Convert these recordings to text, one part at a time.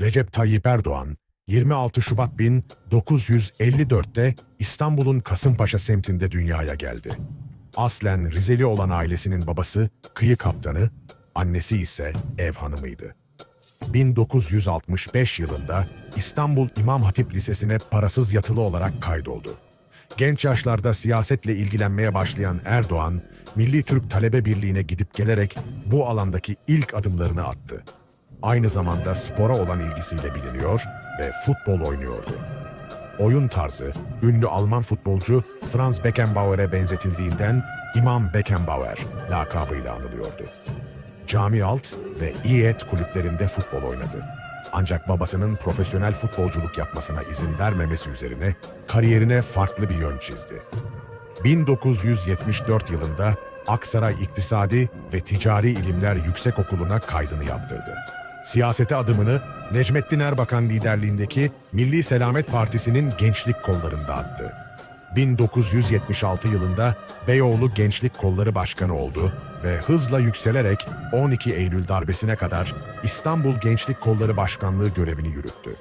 Recep Tayyip Erdoğan, 26 Şubat 1954'te İstanbul'un Kasımpaşa semtinde dünyaya geldi. Aslen Rizeli olan ailesinin babası kıyı kaptanı, annesi ise ev hanımıydı. 1965 yılında İstanbul İmam Hatip Lisesi'ne parasız yatılı olarak kaydoldu. Genç yaşlarda siyasetle ilgilenmeye başlayan Erdoğan, Milli Türk Talebe Birliği'ne gidip gelerek bu alandaki ilk adımlarını attı. Aynı zamanda spora olan ilgisiyle biliniyor ve futbol oynuyordu. Oyun tarzı, ünlü Alman futbolcu Franz Beckenbauer'e benzetildiğinden İmam Beckenbauer lakabıyla anılıyordu. Cami Alt ve İET kulüplerinde futbol oynadı. Ancak babasının profesyonel futbolculuk yapmasına izin vermemesi üzerine kariyerine farklı bir yön çizdi. 1974 yılında Aksaray İktisadi ve Ticari İlimler Yüksekokulu'na kaydını yaptırdı. Siyasete adımını Necmettin Erbakan liderliğindeki Milli Selamet Partisi'nin gençlik kollarında attı. 1976 yılında Beyoğlu Gençlik Kolları Başkanı oldu ve hızla yükselerek 12 Eylül darbesine kadar İstanbul Gençlik Kolları Başkanlığı görevini yürüttü.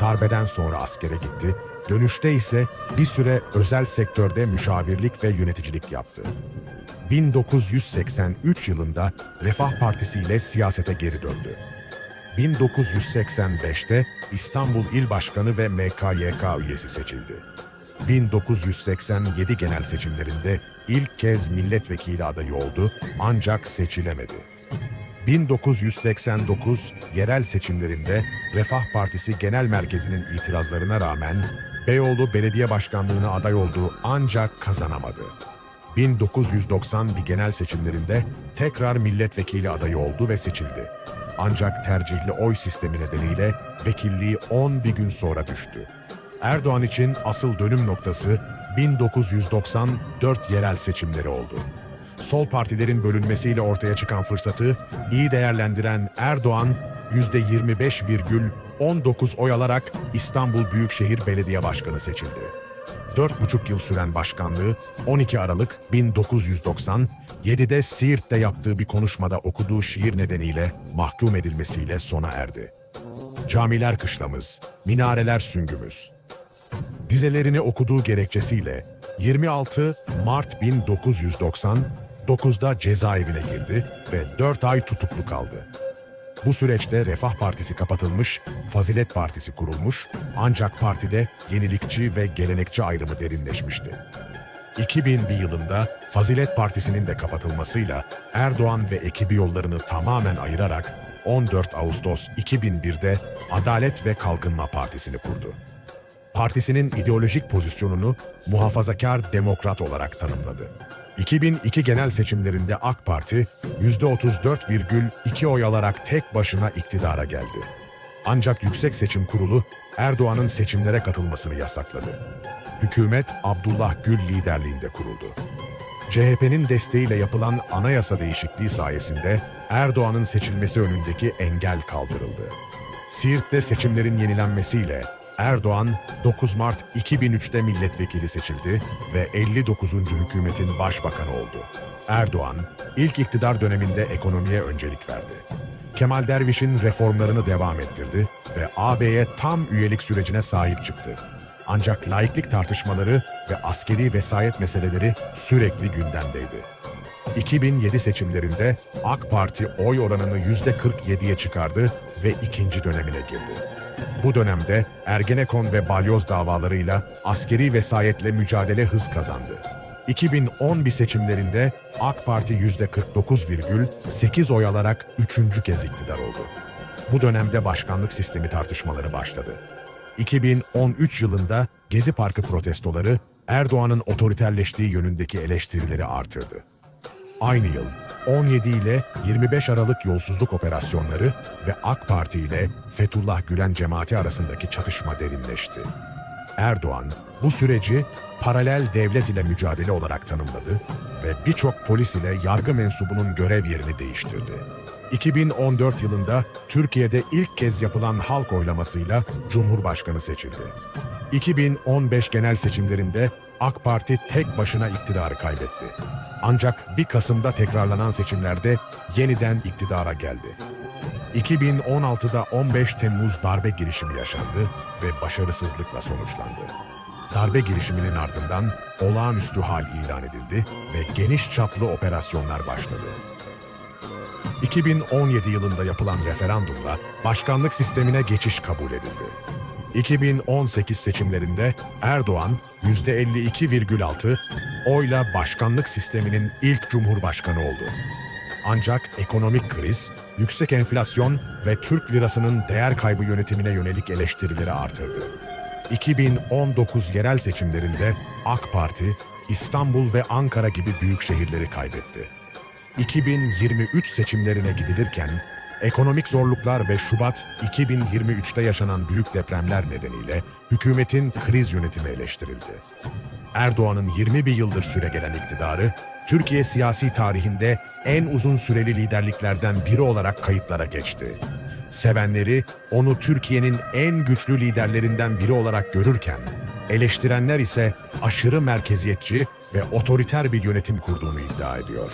Darbeden sonra askere gitti, dönüşte ise bir süre özel sektörde müşavirlik ve yöneticilik yaptı. 1983 yılında Refah Partisi ile siyasete geri döndü. 1985'te İstanbul İl Başkanı ve MKYK üyesi seçildi. 1987 genel seçimlerinde ilk kez milletvekili adayı oldu ancak seçilemedi. 1989 yerel seçimlerinde Refah Partisi Genel Merkezi'nin itirazlarına rağmen Beyoğlu Belediye Başkanlığı'na aday oldu ancak kazanamadı. 1990 bir genel seçimlerinde tekrar milletvekili adayı oldu ve seçildi. Ancak tercihli oy sistemi nedeniyle vekilliği 11 gün sonra düştü. Erdoğan için asıl dönüm noktası 1994 yerel seçimleri oldu. Sol partilerin bölünmesiyle ortaya çıkan fırsatı iyi değerlendiren Erdoğan %25,19 oy alarak İstanbul Büyükşehir Belediye Başkanı seçildi. 4,5 yıl süren başkanlığı 12 Aralık 1997'de Siirt'te yaptığı bir konuşmada okuduğu şiir nedeniyle mahkum edilmesiyle sona erdi. Camiler kışlamız, minareler süngümüz. Dizelerini okuduğu gerekçesiyle 26 Mart 1999'da cezaevine girdi ve 4 ay tutuklu kaldı. Bu süreçte Refah Partisi kapatılmış, Fazilet Partisi kurulmuş ancak partide yenilikçi ve gelenekçi ayrımı derinleşmişti. 2001 yılında Fazilet Partisi'nin de kapatılmasıyla Erdoğan ve ekibi yollarını tamamen ayırarak 14 Ağustos 2001'de Adalet ve Kalkınma Partisi'ni kurdu. Partisinin ideolojik pozisyonunu muhafazakar demokrat olarak tanımladı. 2002 genel seçimlerinde AK Parti %34,2 oy alarak tek başına iktidara geldi. Ancak Yüksek Seçim Kurulu Erdoğan'ın seçimlere katılmasını yasakladı. Hükümet Abdullah Gül liderliğinde kuruldu. CHP'nin desteğiyle yapılan anayasa değişikliği sayesinde Erdoğan'ın seçilmesi önündeki engel kaldırıldı. Siirt'te seçimlerin yenilenmesiyle Erdoğan 9 Mart 2003'te milletvekili seçildi ve 59. hükümetin başbakanı oldu. Erdoğan ilk iktidar döneminde ekonomiye öncelik verdi. Kemal Derviş'in reformlarını devam ettirdi ve AB'ye tam üyelik sürecine sahip çıktı. Ancak laiklik tartışmaları ve askeri vesayet meseleleri sürekli gündemdeydi. 2007 seçimlerinde AK Parti oy oranını %47'ye çıkardı ve ikinci dönemine girdi. Bu dönemde Ergenekon ve Balyoz davalarıyla askeri vesayetle mücadele hız kazandı. 2011 seçimlerinde AK Parti %49,8 oy alarak üçüncü kez iktidar oldu. Bu dönemde başkanlık sistemi tartışmaları başladı. 2013 yılında Gezi Parkı protestoları Erdoğan'ın otoriterleştiği yönündeki eleştirileri artırdı. Aynı yıl 17 ile 25 Aralık yolsuzluk operasyonları ve AK Parti ile Fethullah Gülen cemaati arasındaki çatışma derinleşti. Erdoğan bu süreci paralel devlet ile mücadele olarak tanımladı ve birçok polis ile yargı mensubunun görev yerini değiştirdi. 2014 yılında Türkiye'de ilk kez yapılan halk oylamasıyla Cumhurbaşkanı seçildi. 2015 genel seçimlerinde AK Parti tek başına iktidarı kaybetti. Ancak 1 Kasım'da tekrarlanan seçimlerde yeniden iktidara geldi. 2016'da 15 Temmuz darbe girişimi yaşandı ve başarısızlıkla sonuçlandı. Darbe girişiminin ardından olağanüstü hal ilan edildi ve geniş çaplı operasyonlar başladı. 2017 yılında yapılan referandumla başkanlık sistemine geçiş kabul edildi. 2018 seçimlerinde Erdoğan %52,6 oyla başkanlık sisteminin ilk cumhurbaşkanı oldu. Ancak ekonomik kriz, yüksek enflasyon ve Türk lirasının değer kaybı yönetimine yönelik eleştirileri artırdı. 2019 yerel seçimlerinde AK Parti, İstanbul ve Ankara gibi büyük şehirleri kaybetti. 2023 seçimlerine gidilirken ekonomik zorluklar ve Şubat 2023'te yaşanan büyük depremler nedeniyle hükümetin kriz yönetimi eleştirildi. Erdoğan'ın 21 yıldır süregelen iktidarı, Türkiye siyasi tarihinde en uzun süreli liderliklerden biri olarak kayıtlara geçti. Sevenleri onu Türkiye'nin en güçlü liderlerinden biri olarak görürken, eleştirenler ise aşırı merkeziyetçi ve otoriter bir yönetim kurduğunu iddia ediyor.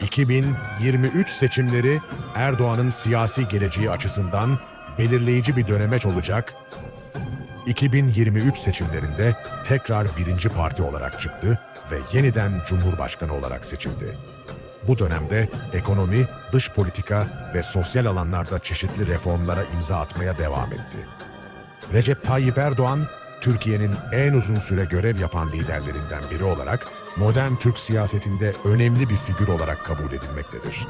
2023 seçimleri Erdoğan'ın siyasi geleceği açısından belirleyici bir dönemeç olacak 2023 seçimlerinde tekrar birinci parti olarak çıktı ve yeniden Cumhurbaşkanı olarak seçildi. Bu dönemde ekonomi, dış politika ve sosyal alanlarda çeşitli reformlara imza atmaya devam etti. Recep Tayyip Erdoğan, Türkiye'nin en uzun süre görev yapan liderlerinden biri olarak modern Türk siyasetinde önemli bir figür olarak kabul edilmektedir.